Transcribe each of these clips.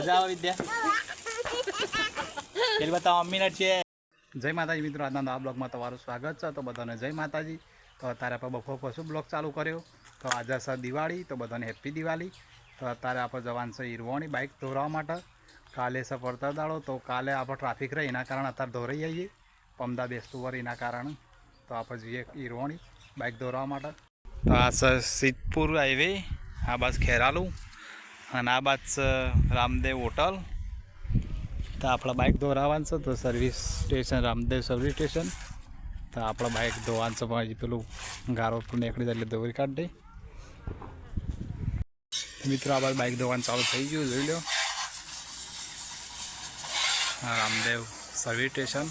મજા આવે વિદ્યા. પેલી બતાવો મિનિટ છે. જય માતાજી મિત્રો, આજના નવા બ્લોગમાં તમારું સ્વાગત છે. તો બધાને જય માતાજી. તો અત્યારે આપણે બપોર પછી બ્લોગ ચાલુ કર્યો. તો આજે છે દિવાળી, તો બધાને હેપી દિવાળી. તો અત્યારે આપણે જવાનું છે ઈરવાણી બાઇક ધોરાવા માટે. કાલે છે પડતા દાડો, તો કાલે આપણે ટ્રાફિક રહે, એના કારણે અત્યારે ધોરાઈ આવીએ પમદા બેસતું વર એના કારણે. તો આપણે જઈએ ઈરવાણી બાઇક દોરવા માટે. તો આ છે સિદ્ધપુર હાઈવે આ બસ ખેરાલુ. અને આ બાદ રામદેવ હોટલ. તો આપણા બાઇક ધોરાવાનું છે, તો service station Ramdev service station તો આપણા બાઇક ધોવાનું છે, પણ પેલું ગારો નીકળી જાય એટલે દોરી કાઢી દે મિત્રો, આ બાદ બાઇક ધોવાનું ચાલુ થઈ ગયું, જોઈ લો. રામદેવ સર્વિસ સ્ટેશન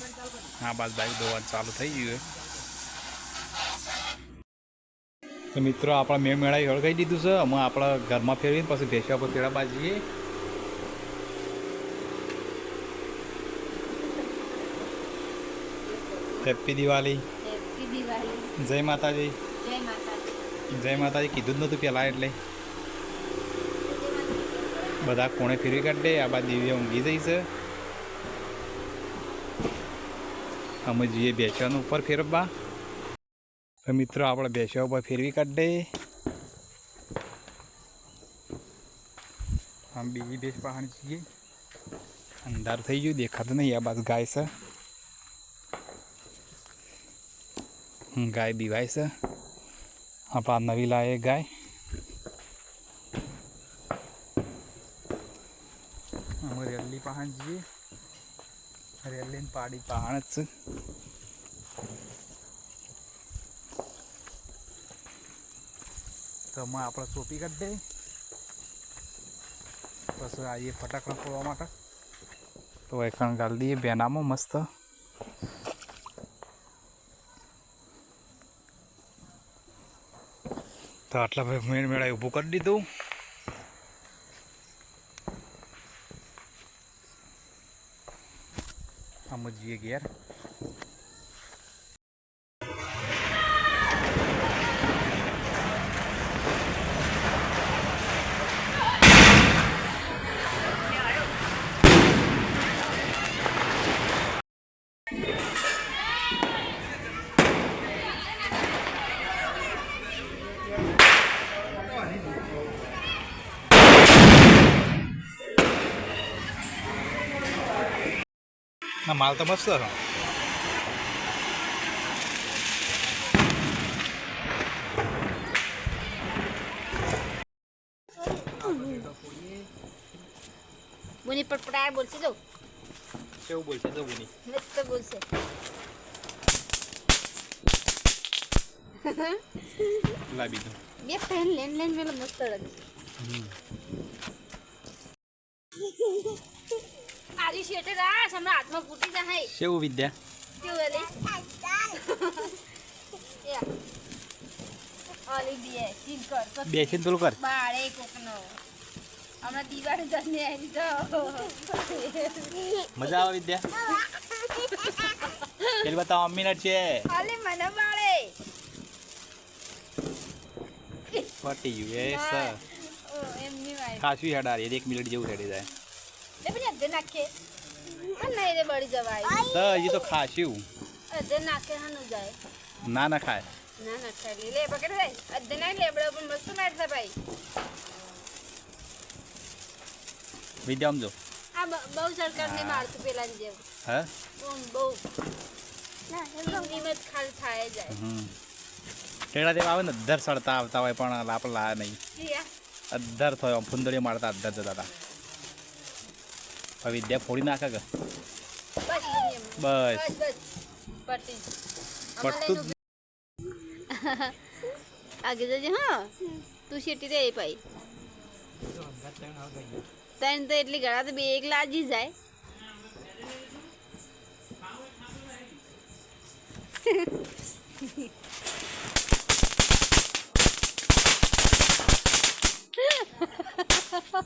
આ બાદ બાઇક ધોવાનું ચાલુ થઈ ગયું તો મિત્રો આપણા મેં મેળાએ હળગાઈ દીધું છે. અમે આપણા ઘરમાં ફેરવીને પછી ભેંસ્યા પર તેડા બાજીએ. હેપી દિવાળી જય માતાજી. જય માતાજી. કીધું જ નહોતું પહેલાં એટલે. બધા કોણે ફેરવી કાઢે? આ બાદ દિવ્ય ઊંઘી જઈ છે. અમે જઈએ બેસવાનું ઉપર ફેરવવા. તો મિત્રો, આપણે બેસવા ઉપર ફેરવી કાઢે આમ બીજી બેસ પહાડ છીએ અંધાર થઈ ગયું, દેખાતું નહીં. આ બાજુ ગાય છે. ગાય બીવાય છે. આપણા નવી લાયે ગાય. અમે રેલી પહાણ જઈએ રેલી પાડી પહાણ જ છે. તો આપણે ચોપી કાઢી દઈએ. બસ આવીએ ફટાકડા ફોડવા માટે. તો એકણ ગાળી દઈએ બેનામાં મસ્ત. તો આટલા ભાઈ મેળ મેળા ઊભું કરી દીધું. આમ જ ના માલ તો મસ્ત હતો મુની પટપટાય બોલશે જો. કેવું બોલશે તો બુની? મસ્ત બોલશે. લાવી દઉં. બે પેન લેન લેન મેલો મસ્ત લાગે. આરી શેટે રાસ હમણાં હાથમાં ફૂટી જાય કેવું વિદ્યા? કેવું એલી યા ઓલી બે સીલ કર તો બેસીને પેલું કર. બાળે કોકનો. હમણાં દિવાળી જઈને આવી તો. મજા આવે વિદ્યા? પેલી બતાવો મિનિટ છે. અલી મને બાળે. ફટી ગયું એ સર. ખાસી હેડારી એક મિનિટ જેવું હેડી જાય. લે પછી અધે નાખે આ નહીં રે બળી જવાય. તો હજી તો ખાસ્યું અધે નાખે હાનું જાય. ના ના ખાય. ના ના ખાય. લે પકડ જાય અધે ના લેબડો પણ મસ્ત મારતા ભાઈ. વિદ્યામ જો. આ બહુ બહુ સરકારને મારતું પેલા જેમ. હે? બહુ. બહુ નિયમિત ખાલી થાય જાય. ટેડા જેવા આવે ને અધર સડતા આવતા હોય પણ આપણે લાયા નહીં. અધર થયો આમ ફુંદડીઓ મારતા અધર જતા હતા. હવે વિદ્યા ફોડી નાખે કે બસ નિયમ. બસ બસ બસ પટી પટતું જ આગે જજે હા તું શેટી રે ભાઈ તને તો એટલી ગળા તો બે એક લાજી જાય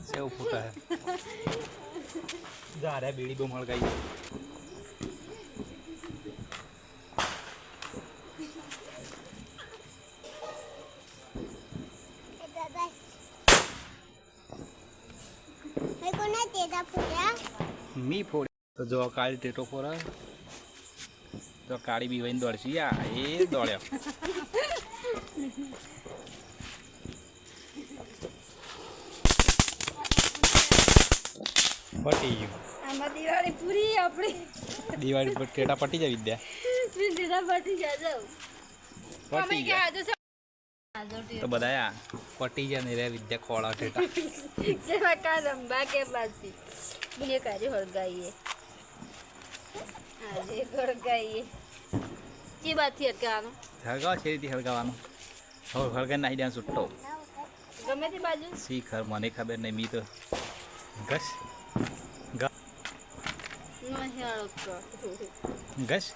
સેવ ફૂટે જા રે બીડી બહુ મળગાઈ મેં ફોડે તો જો કાળી ટેટો ફોર તો કાળી બી દોડશી. આ એ દોડ્યો. પટી ગયું. આમાં દિવાળી પૂરી આપણી. દિવાળી પર ટેટા પટી જાય વિદ્યા. દીધા પટી જાય પટી ગયા તો બધા પટી જાય ને રે વિદ્યા ખોળા ટેટા. જેવા કા રંબા કે બાસી બુને કાજે હળગાઈએ. આજે હળગાઈએ. કે બાથી અટકાવાનો હળગાવ છે રીતે હળગાવાનું. હવે હળગાઈ નાખી દેવાનું છૂટો. ગમે તે બાજુ. શીખર મને ખબર નહીં મી તો ઘસ. ગ- નહીં હળગતો ઘસ